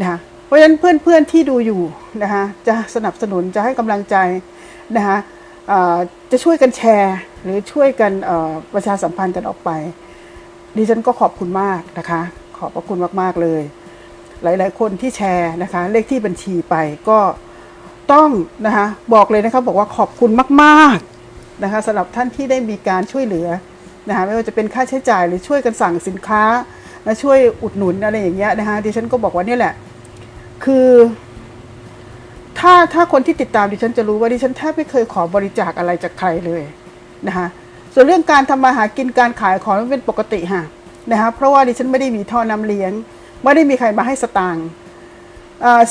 นะคะเพราะฉะนั้นเพื่อนๆที่ดูอยู่นะคะจะสนับสนุนจะให้กำลังใจนะคะจะช่วยกันแชร์ หรือช่วยกันประชาสัมพันธ์กันออกไป ดิฉันก็ขอบคุณมากนะคะ ขอบพระคุณมากๆเลย หลายๆ คนที่แชร์นะคะเลขที่บัญชีไปก็ต้องนะคะบอกเลยนะคะบอกว่าขอบคุณมากๆนะคะสำหรับท่านที่ได้มีการช่วยเหลือนะคะไม่ว่าจะเป็นค่าใช้จ่ายหรือช่วยกันสั่งสินค้าและช่วยอุดหนุนอะไรอย่างเงี้ยนะคะดิฉันก็บอกว่านี่แหละ คือถ้าถ้าคนที่ติดตามดิฉันจะรู้ว่าดิฉันแทบไม่เคยขอบริจาคอะไรจากใครเลยนะคะส่วนเรื่องการทำมาหากินการขายของมันเป็นปกติค่ะนะคะเพราะว่าดิฉันไม่ได้มีท่อน้ำเลี้ยง ไม่ได้มีใครมาให้สตางค์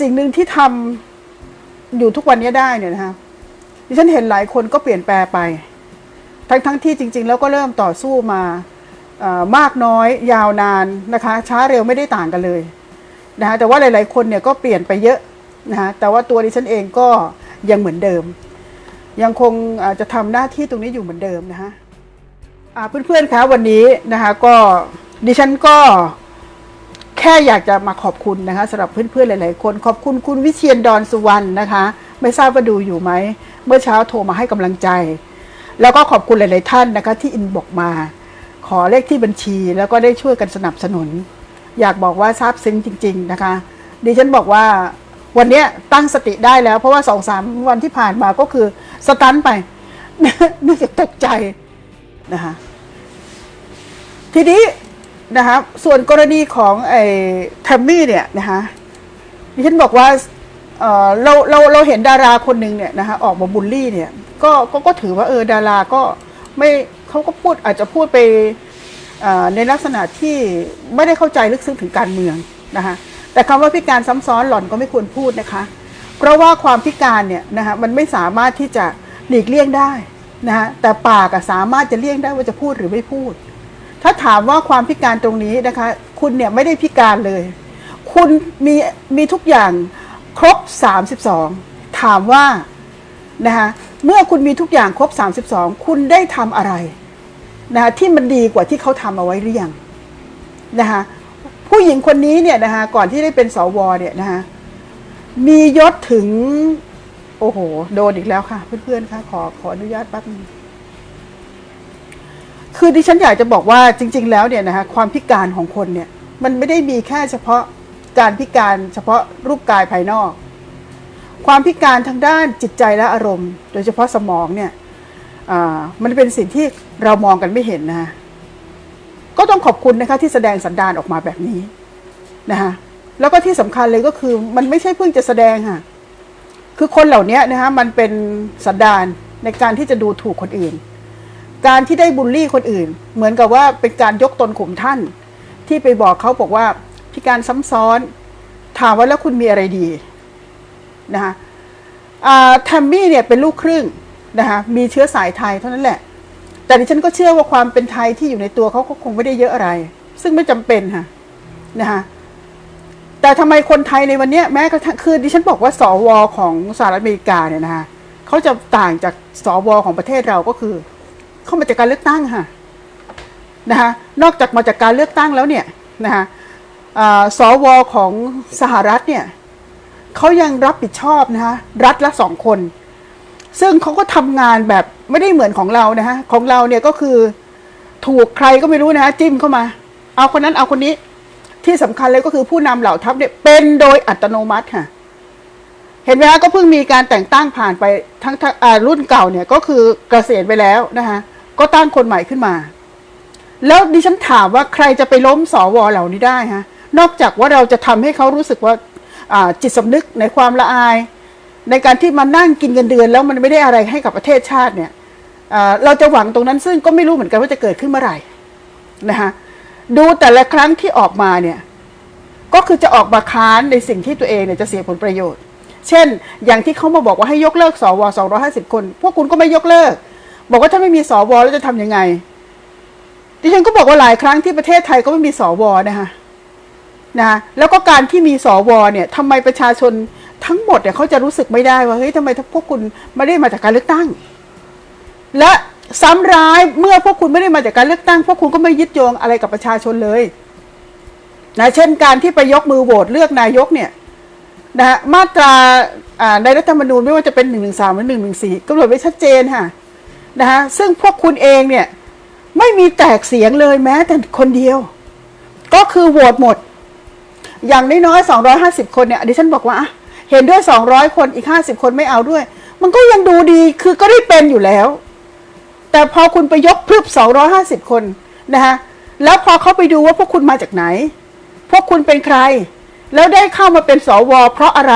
สิ่งหนึ่งที่ทำอยู่ทุกวันนี้ได้เนี่ยนะคะดิฉันเห็นหลายคนก็เปลี่ยนแปลไป ทั้งทั้งที่จริง ๆ แล้วก็เริ่มต่อสู้มามากน้อยยาวนานนะคะช้าเร็วไม่ได้ต่างกันเลย นะคะแต่ว่าหลาย ๆ คนเนี่ยก็เปลี่ยนไปเยอะนะคะแต่ว่าตัวดิฉันเองก็ยังเหมือนเดิม ยังคงจะทำหน้าที่ตรงนี้อยู่เหมือนเดิมนะคะเพื่อน ๆ คะวันนี้นะคะก็ดิฉันก็แค่อยากจะมาขอบคุณนะคะสำหรับเพื่อนๆหลาย ๆ คนขอบคุณคุณวิเชียนดอนสุวรรณนะคะ ไม่ทราบว่าดูอยู่ไหม เมื่อเช้าโทรมาให้กำลังใจ แล้วก็ขอบคุณหลาย ๆ ท่านนะคะที่อินบอกมา ขอเลขที่บัญชีแล้วก็ได้ช่วยกันสนับสนุน อยากบอกว่าซาบซึ้งจริง ๆนะคะ ดิฉันบอกว่าวันนี้ตั้งสติได้แล้ว เพราะว่าสองสามวันที่ผ่านมาก็คือสตันไปเนื่องจากตกใจนะคะทีนี้นะคะส่วนกรณีของไอ้แทมมี่เนี่ยนะคะดิฉันบอกว่าเออเราเราเราเห็นดาราคนหนึ่งเนี่ยนะคะออกมาบูลลี่เนี่ยก็ก็ก็ถือว่าเออดาราก็ไม่เขาก็พูดอาจจะพูดไป ในลักษณะที่ไม่ได้เข้าใจลึกซึ้งถึงการเมืองนะคะแต่คำว่าพิการซ้ำซ้อนหล่อนก็ไม่ควรพูดนะคะ เพราะว่าความพิการเนี่ยนะคะมันไม่สามารถที่จะหลีกเลี่ยงได้นะคะแต่ปากสามารถจะเลี่ยงได้ว่าจะพูดหรือไม่พูด ถ้าถามว่าความพิการตรงนี้นะคะ คุณเนี่ยไม่ได้พิการเลย คุณมีมีทุกอย่างครบ 32 ถามว่านะคะเมื่อคุณมีทุกอย่างครบ 32 คุณได้ทำอะไร นะคะที่มันดีกว่าที่เขาทำเอาไว้หรือยังนะคะผู้หญิงคนนี้เนี่ยนะคะก่อนที่ได้เป็นสวเนี่ยนะคะมียศถึง โอ้โห โดนอีกแล้วค่ะ เพื่อนๆค่ะขอขออนุญาตแป๊บนึงคือดิฉันอยากจะบอกว่าจริง ๆ แล้วเนี่ยนะคะความพิการของคนเนี่ย มันไม่ได้มีแค่เฉพาะการพิการเฉพาะรูปกายภายนอก ความพิการทางด้านจิตใจและอารมณ์ โดยเฉพาะสมองเนี่ย มันเป็นสิ่งที่เรามองกันไม่เห็นนะคะก็ต้องขอบคุณนะคะที่แสดงสันดานออกมาแบบนี้นะคะแล้วก็ที่สำคัญเลยก็คือมันไม่ใช่เพิ่งจะแสดงค่ะ คือคนเหล่านี้นะคะมันเป็นสันดานในการที่จะดูถูกคนอื่น การที่ได้บูลลี่คนอื่น เหมือนกับว่าเป็นการยกตนข่มท่าน ที่ไปบอกเขาบอกว่าพิการซ้ำซ้อนถามว่าแล้วคุณมีอะไรดีนะคะแทมมี่เนี่ยเป็นลูกครึ่ง นะคะมีเชื้อสายไทยเท่านั้นแหละ แต่ดิฉันก็เชื่อว่าความเป็นไทยที่อยู่ในตัวเขาก็คงไม่ได้เยอะอะไร ซึ่งไม่จำเป็นค่ะนะคะแต่ทำไมคนไทยในวันนี้แม้กระทั่งคือดิฉันบอกว่าสวของสหรัฐอเมริกาเนี่ยนะคะเขาจะต่างจากสวของประเทศเราก็คือ เข้ามาจากการเลือกตั้งค่ะนะคะนอกจากมาจากการเลือกตั้งแล้วเนี่ยนะคะอ่าสวของสหรัฐเนี่ยเขายังรับผิดชอบนะคะรัฐละสองคน ซึ่งเขาก็ทำงานแบบไม่ได้เหมือนของเรานะฮะของเราเนี่ยก็คือถูกใครก็ไม่รู้นะฮะจิ้มเข้ามา เอาคนนั้นเอาคนนี้ที่สำคัญเลยก็คือผู้นำเหล่าทัพเนี่ยเป็นโดยอัตโนมัติค่ะ เห็นไหมคะก็เพิ่งมีการแต่งตั้งผ่านไปทั้งรุ่นเก่าเนี่ยก็คือเกษียณไปแล้วนะคะก็ตั้งคนใหม่ขึ้นมา แล้วดิฉันถามว่าใครจะไปล้มสวเหล่านี้ได้ฮะนอกจากว่าเราจะทำให้เขารู้สึกว่าอ่าจิตสำนึกในความละอาย ในการที่มานั่งกินเงินเดือน แล้วมันไม่ได้อะไรให้กับประเทศชาติเนี่ยเราจะหวังตรงนั้นซึ่งก็ไม่รู้เหมือนกันว่าจะเกิดขึ้นเมื่อไหร่นะคะดูแต่ละครั้งที่ออกมาเนี่ยก็คือจะออกมาค้านในสิ่งที่ตัวเองเนี่ยจะเสียผลประโยชน์ เช่น อย่างที่เขามาบอกว่าให้ยกเลิกสวสอง250 คน พวกคุณก็ไม่ยกเลิก บอกว่าถ้าไม่มีสวแล้วจะทำยังไง ดิฉันก็บอกว่าหลายครั้งที่ประเทศไทยก็ไม่มีสวนะคะนะแล้วก็การที่มีสวเนี่ยทำไมประชาชน ทั้งหมดเนี่ยเขาจะรู้สึกไม่ได้ว่าเฮ้ยทำไมพวกคุณไม่ได้มาจากการเลือกตั้ง และซ้ำร้ายเมื่อพวกคุณไม่ได้มาจากการเลือกตั้ง พวกคุณก็ไม่ยึดโยงอะไรกับประชาชนเลยนะเช่นการที่ไปยกมือโหวตเลือกนายกเนี่ยนะฮะมาตราในรัฐธรรมนูญไม่ว่าจะเป็นหนึ่งหนึ่งสามหรือหนึ่งหนึ่งสี่กำหนดไว้ชัดเจนค่ะนะฮะซึ่งพวกคุณเองเนี่ยไม่มีแตกเสียงเลยแม้แต่คนเดียว ก็คือโหวตหมด อย่างน้อยๆ250 คนเนี่ยดิฉันบอกว่าอะ เห็นด้วย 200 คนอีก 50 คนไม่เอาด้วย มันก็ยังดูดีคือก็ได้เป็นอยู่แล้ว แต่พอคุณไปยกพรึบ250 คนนะคะแล้วพอเขาไปดูว่าพวกคุณมาจากไหน พวกคุณเป็นใคร แล้วได้เข้ามาเป็นสวเพราะอะไร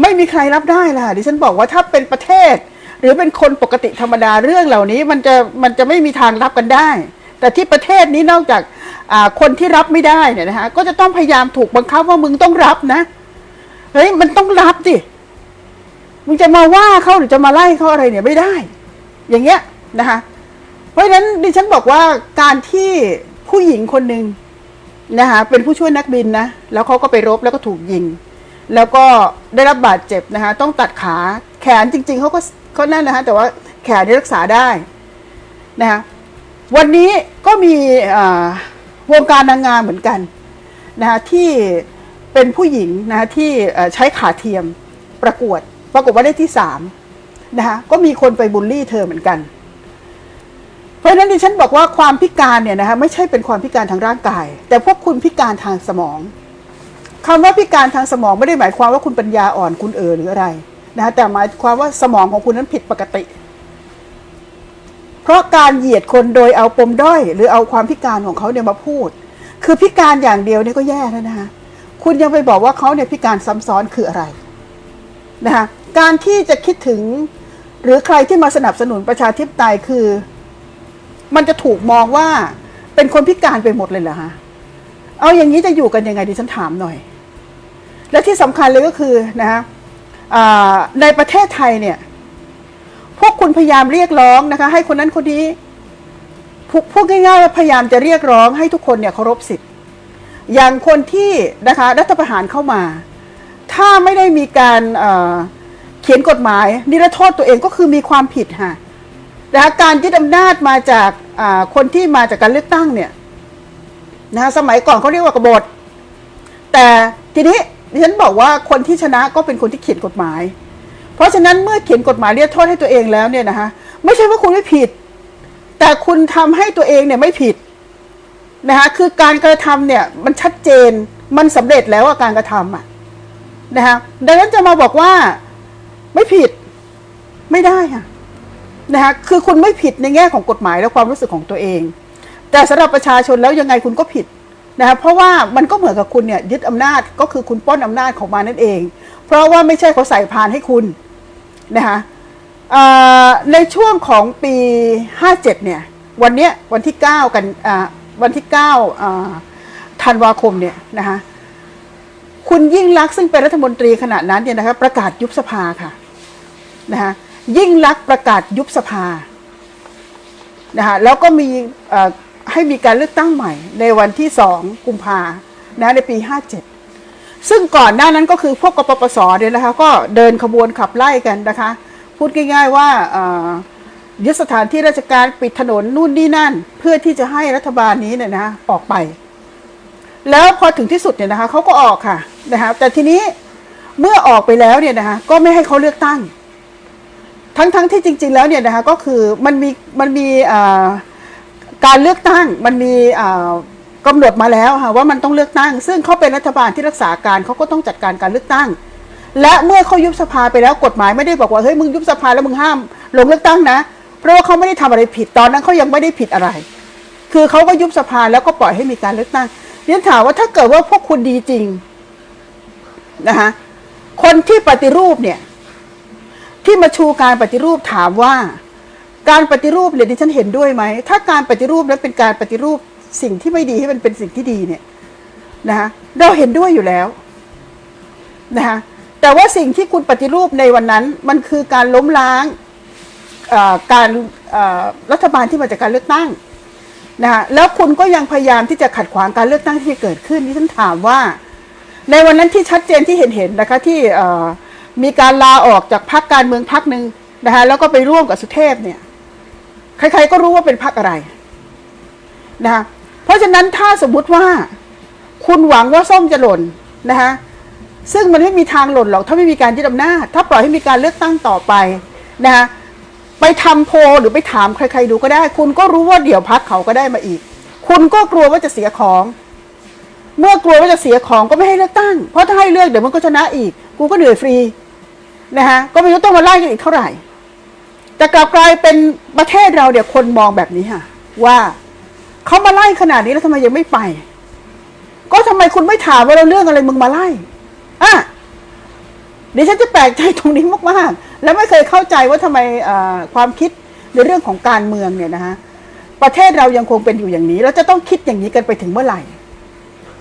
ไม่มีใครรับได้ล่ะดิฉันบอกว่าถ้าเป็นประเทศ หรือเป็นคนปกติธรรมดาเรื่องเหล่านี้ มันจะมันจะไม่มีทางรับกันได้ แต่ที่ประเทศนี้นอกจากคนที่รับไม่ได้เนี่ยนะคะก็จะต้องพยายามถูกบังคับว่ามึงต้องรับนะ เฮ้ยมันต้องรับสิมึงจะมาว่าเขาหรือจะมาไล่เขาอะไรเนี่ยไม่ได้ อย่างเงี้ยนะคะเพราะฉะนั้นดิฉันบอกว่าการที่ผู้หญิงคนหนึ่งนะคะเป็นผู้ช่วยนักบินนะแล้วเขาก็ไปรบแล้วก็ถูกยิง แล้วก็ได้รับบาดเจ็บนะคะต้องตัดขาแขนจริง ๆเขาก็เขานั่นนะคะแต่ว่าแขนนี่รักษาได้นะคะวันนี้ก็มีวงการนางงามเหมือนกันนะคะที่ เป็นผู้หญิงนะคะที่ใช้ขาเทียมประกวด ปรากฏว่าได้ที่สามนะคะก็มีคนไปบูลลี่เธอเหมือนกัน เพราะฉะนั้นดิฉันบอกว่าความพิการเนี่ยนะคะไม่ใช่เป็นความพิการทางร่างกาย แต่พวกคุณพิการทางสมองคำว่าพิการทางสมองไม่ได้หมายความว่าคุณปัญญาอ่อนคุณเออหรืออะไรนะแต่หมายความว่าสมองของคุณนั้นผิดปกติ เพราะการเหยียดคนโดยเอาปมด้อย หรือเอาความพิการของเขาเนี่ยมาพูด คือพิการอย่างเดียวเนี่ยก็แย่แล้วนะคะ คุณยังไปบอกว่าเขาเนี่ยพิการซ้ำซ้อนคืออะไรนะคะการที่จะคิดถึงหรือใครที่มาสนับสนุนประชาธิปไตยคือ มันจะถูกมองว่าเป็นคนพิการไปหมดเลยเหรอฮะเอาอย่างนี้จะอยู่กันยังไงดิฉันถามหน่อย และที่สำคัญเลยก็คือนะฮะในประเทศไทยเนี่ย พวกคุณพยายามเรียกร้องนะคะ ให้คนนั้นคนนี้พูพูดง่ายๆว่าพยายามจะเรียกร้องให้ทุกคนเนี่ยเคารพสิทธิ อย่างคนที่นะคะรัฐประหารเข้ามา ถ้าไม่ได้มีการเเขียนกฎหมาย นิรโทษตัวเองก็คือมีความผิดค่ะนะคะการยึดอำนาจมาจากาคนที่มาจากการเลือกตั้งเนี่ยนะฮะสมัยก่อนเขาเรียกว่ากบฏ แต่ทีนี้ดิฉันบอกว่าคนที่ชนะก็เป็นคนที่เขียนกฎหมาย เพราะฉะนั้นเมื่อเขียนกฎหมายเรียกโทษให้ตัวเองแล้วเนี่ยนะคะไม่ใช่ว่าคุณไม่ผิด แต่คุณทำให้ตัวเองเนี่ยไม่ผิด นะคะคือการกระทำเนี่ยมันชัดเจนมันสำเร็จแล้วอะการกระทำอะนะคะดังนั้นจะมาบอกว่าไม่ผิดไม่ได้ค่ะนะคะคือคุณไม่ผิดในแง่ของกฎหมายและความรู้สึกของตัวเอง แต่สำหรับประชาชนแล้วยังไงคุณก็ผิดนะครับเพราะว่ามันก็เหมือนกับคุณเนี่ยยึดอำนาจก็คือคุณปล้นอำนาจของมานั่นเอง เพราะว่าไม่ใช่เขาใส่พานให้คุณนะคะในช่วงของปี 57เนี่ยวันเนี้ยวันที่ 9 กันอ่า วันที่9อ่าธันวาคมเนี่ยนะคะคุณยิ่งลักษณ์ซึ่งเป็นรัฐมนตรีขณะนั้นเนี่ยนะคะประกาศยุบสภาค่ะนะคะยิ่งลักษณ์ประกาศยุบสภานะคะแล้วก็มีให้มีการเลือกตั้งใหม่ในวันที่ 2 กุมภานะในปี 57 ซึ่งก่อนหน้านั้นก็คือพวกกปปสเนี่ยนะคะก็เดินขบวนขับไล่กันนะคะ พูดง่ายๆว่า ยึดสถานที่ราชการปิดถนนนู่นนี่นั่น เพื่อที่จะให้รัฐบาลนี้เนี่ยนะออกไป แล้วพอถึงที่สุดเนี่ยนะคะเขาก็ออกค่ะนะคะแต่ทีนี้เมื่อออกไปแล้วเนี่ยนะคะก็ไม่ให้เขาเลือกตั้ง ทั้งทั้งที่จริง ๆ แล้วเนี่ยนะคะก็คือมันมีมันมีการเลือกตั้งมันมีอ่ากำหนดมาแล้วค่ะว่ามันต้องเลือกตั้ง ซึ่งเขาเป็นรัฐบาลที่รักษาการเขาก็ต้องจัดการการเลือกตั้ง และเมื่อเขายุบสภาไปแล้วกฎหมายไม่ได้บอกว่าเฮ้ยมึงยุบสภาแล้วมึงห้ามลงเลือกตั้งนะ เพราะว่าเขาไม่ได้ทำอะไรผิดตอนนั้นเขายังไม่ได้ผิดอะไร คือเขาก็ยุบสภาแล้วก็ปล่อยให้มีการเลือกตั้งเรียนถามว่าถ้าเกิดว่าพวกคุณดีจริงนะคะคนที่ปฏิรูปเนี่ย ที่มาชูการปฏิรูปถามว่า การปฏิรูปเนี่ยดิฉันเห็นด้วยไหมถ้าการปฏิรูปนั้นเป็นการปฏิรูปสิ่งที่ไม่ดีให้มันเป็นสิ่งที่ดีเนี่ยนะคะเราเห็นด้วยอยู่แล้วนะคะแต่ว่าสิ่งที่คุณปฏิรูปในวันนั้น มันคือการล้มล้าง การรัฐบาลที่มาจากการเลือกตั้งนะคะแล้วคุณก็ยังพยายามที่จะขัดขวางการเลือกตั้งที่เกิดขึ้นดิฉันถามว่า ในวันนั้นที่ชัดเจนที่เห็นเห็นนะคะที่มีการลาออกจากพรรคการเมืองพรรคหนึ่งนะคะแล้วก็ไปร่วมกับสุเทพเนี่ยใครๆก็รู้ว่าเป็นพรรคอะไรนะคะเพราะฉะนั้นถ้าสมมุติว่าคุณหวังว่าส้มจะหล่นนะคะซึ่งมันไม่มีทางหล่นหรอกถ้าไม่มีการยึดอำนาจถ้าปล่อยให้มีการเลือกตั้งต่อไปนะคะ ไปทำโพลหรือไปถามใครๆดูก็ได้ คุณก็รู้ว่าเดี๋ยวพักเขาก็ได้มาอีก คุณก็กลัวว่าจะเสียของ เมื่อกลัวว่าจะเสียของก็ไม่ให้เลือกตั้ง เพราะถ้าให้เลือกเดี๋ยวมันก็ชนะอีก กูก็เหนื่อยฟรีนะคะก็ไม่รู้ต้องมาไล่กันอีกเท่าไหร่ แต่กลับกลายเป็นประเทศเราเดี๋ยวคนมองแบบนี้ค่ะ ว่าเขามาไล่ขนาดนี้แล้วทำไมยังไม่ไป ก็ทำไมคุณไม่ถามว่าเราเรื่องอะไรมึงมาไล่อะเดี๋ยวฉันจะแปลกใจตรงนี้มากๆ แล้วไม่เคยเข้าใจว่าทำไมความคิดในเรื่องของการเมืองเนี่ยนะคะประเทศเรายังคงเป็นอยู่อย่างนี้เราจะต้องคิดอย่างนี้กันไปถึงเมื่อไหร่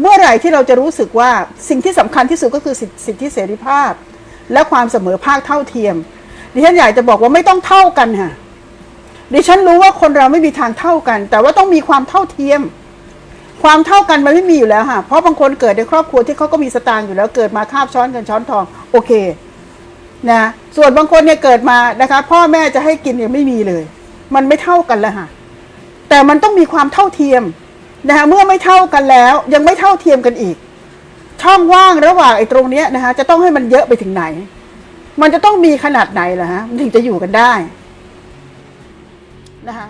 เมื่อไหร่ที่เราจะรู้สึกว่าสิ่งที่สำคัญที่สุดก็คือสิทธิสิทธิเสรีภาพ และความเสมอภาคเท่าเทียมดิฉันอยากจะบอกว่าไม่ต้องเท่ากันค่ะดิฉันรู้ว่าคนเราไม่มีทางเท่ากัน แต่ว่าต้องมีความเท่าเทียม ความเท่ากันมันไม่มีอยู่แล้วค่ะเพราะบางคนเกิดในครอบครัวที่เขาก็มีสตางค์อยู่แล้วเกิดมาคาบช้อนกันช้อนทอง โอเค นะส่วนบางคนเนี่ยเกิดมานะคะ พ่อแม่จะให้กินยังไม่มีเลย มันไม่เท่ากันแล้วค่ะแต่มันต้องมีความเท่าเทียมนะคะเมื่อไม่เท่ากันแล้วยังไม่เท่าเทียมกันอีก ช่องว่างระหว่างไอ้ตรงเนี้ยนะคะจะต้องให้มันเยอะไปถึงไหน มันจะต้องมีขนาดไหนล่ะฮะมันถึงจะอยู่กันได้นะคะ